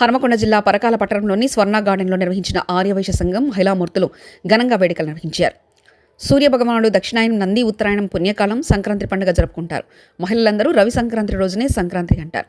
హనుమకొండ జిల్లా పరకాల పట్టణంలోని స్వర్ణ గార్డెన్లో నిర్వహించిన ఆర్యవైశ్య సంఘం మహిళామూర్తులు ఘనంగా వేడుకలు నిర్వహించారు. సూర్యభగవానుడు దక్షిణాయనం నంది ఉత్తరాయణం పుణ్యకాలం సంక్రాంతి పండుగ జరుపుకుంటారు. మహిళలందరూ రవి సంక్రాంతి రోజునే సంక్రాంతి అంటారు.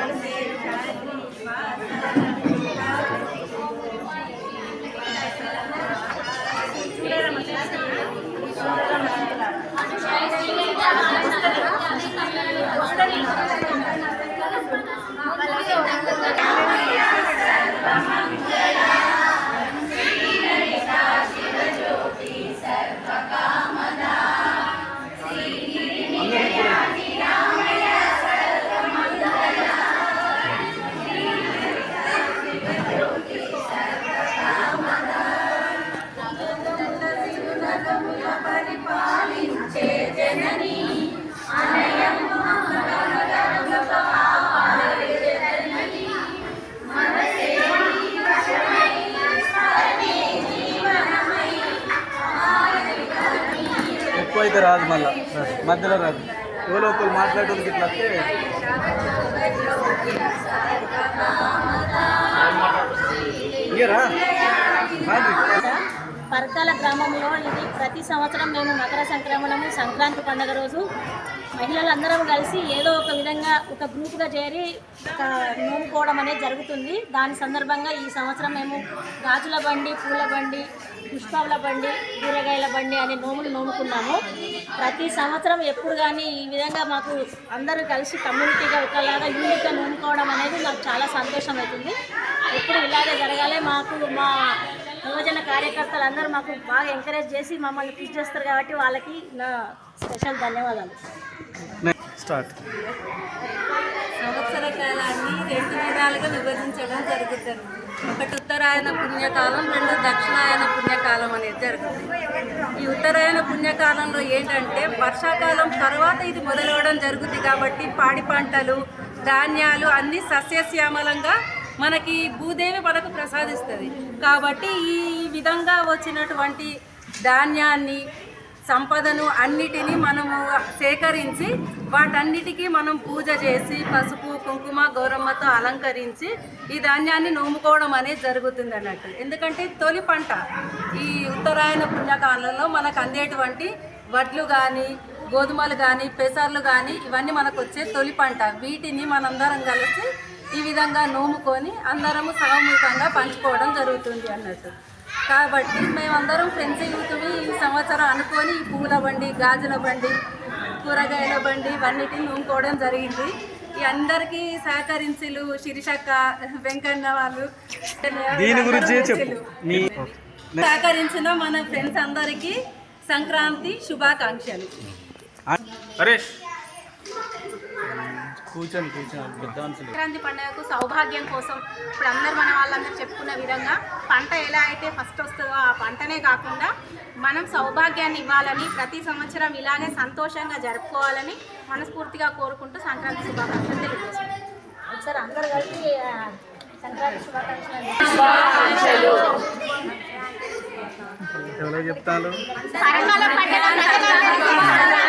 అయితే రాదు మళ్ళీ. మధ్యలో రాదు. ఎవరో ఒకరు మాట్లాడేది ఇట్లా వస్తే పరకాల గ్రామంలో ఇది ప్రతి సంవత్సరం మేము మకర సంక్రమణము సంక్రాంతి పండుగ రోజు మహిళలందరం కలిసి ఏదో ఒక విధంగా ఒక గ్రూప్గా చేరి ఒక నూముకోవడం అనేది జరుగుతుంది. దాని సందర్భంగా ఈ సంవత్సరం మేము గాజుల బండి పూల బండి పుష్పాల బండి కూరగాయల బండి అనే నోములు నోముకున్నాము. ప్రతి సంవత్సరం ఎప్పుడు కానీ ఈ విధంగా మాకు అందరూ కలిసి కమ్యూనిటీగా ఒకలాగా యూనిట్గా నోముకోవడం అనేది మాకు చాలా సంతోషం అవుతుంది ఎప్పుడు ఇలాగే జరగాలి. మాకు మా యువజన కార్యకర్తలు అందరూ మాకు బాగా ఎంకరేజ్ చేసి మమ్మల్ని పుష్ చేస్తారు కాబట్టి వాళ్ళకి నా స్పెషల్ ధన్యవాదాలు. స్టార్ట్ సంవత్సర కాలాన్ని రెండు విధాలుగా విభజించడం జరుగుతుంది. ఒకటి ఉత్తరాయణ పుణ్యకాలం రెండు దక్షిణాయన పుణ్యకాలం అనేది జరుగుతుంది. ఈ ఉత్తరాయణ పుణ్యకాలంలో ఏంటంటే వర్షాకాలం తర్వాత ఇది మొదలవడం జరుగుతుంది కాబట్టి పాడి పంటలు ధాన్యాలు అన్నీ సస్యశ్యామలంగా మనకి భూదేవి మనకు ప్రసాదిస్తుంది. కాబట్టి ఈ విధంగా వచ్చినటువంటి ధాన్యాన్ని సంపదను అన్నిటినీ మనము సేకరించి వాటన్నిటికీ మనం పూజ చేసి పసుపు కుంకుమ గౌరమ్మతో అలంకరించి ఈ ధాన్యాన్ని నోముకోవడం అనేది జరుగుతుంది అన్నట్టు. ఎందుకంటే తొలి పంట ఈ ఉత్తరాయణ పుణ్యకాలంలో మనకు అందేటువంటి వడ్లు కానీ గోధుమలు కానీ పెసర్లు కానీ ఇవన్నీ మనకు వచ్చే తొలి పంట. వీటిని మనందరం కలిసి ఈ విధంగా నోముకొని అందరము సామూహికంగా పంచుకోవడం జరుగుతుంది అన్నట్టు. కాబట్టి మేమందరం ఫ్రెండ్స్ యూత్వి ఈ సంవత్సరం అనుకొని ఈ పూల బండి గాజుల బండి కూరగాయల బండి ఇవన్నిటిని నూముకోవడం జరిగింది. ఈ అందరికీ సహకరించులు శిరిషక్క వెంకన్న వాళ్ళు దీని గురించి చెప్పు. మీ సహకరించిన మన ఫ్రెండ్స్ అందరికీ సంక్రాంతి శుభాకాంక్షలు. హరీష్. కూర్చొని కూర్చొని సంక్రాంతి పండుగకు సౌభాగ్యం కోసం ఇప్పుడు అందరు మన వాళ్ళందరూ చెప్పుకున్న విధంగా పంట ఎలా అయితే ఫస్ట్ వస్తుందో ఆ పంటనే కాకుండా మనం సౌభాగ్యాన్ని ఇవ్వాలని ప్రతి సంవత్సరం ఇలాగే సంతోషంగా జరుపుకోవాలని మనస్ఫూర్తిగా కోరుకుంటూ సంక్రాంతి శుభాకాంక్షలు తెలియజేస్తున్నాం ఒకసారి అందరు కలిసి సంక్రాంతి శుభాకాంక్షలు. ఎవరో చెప్తాను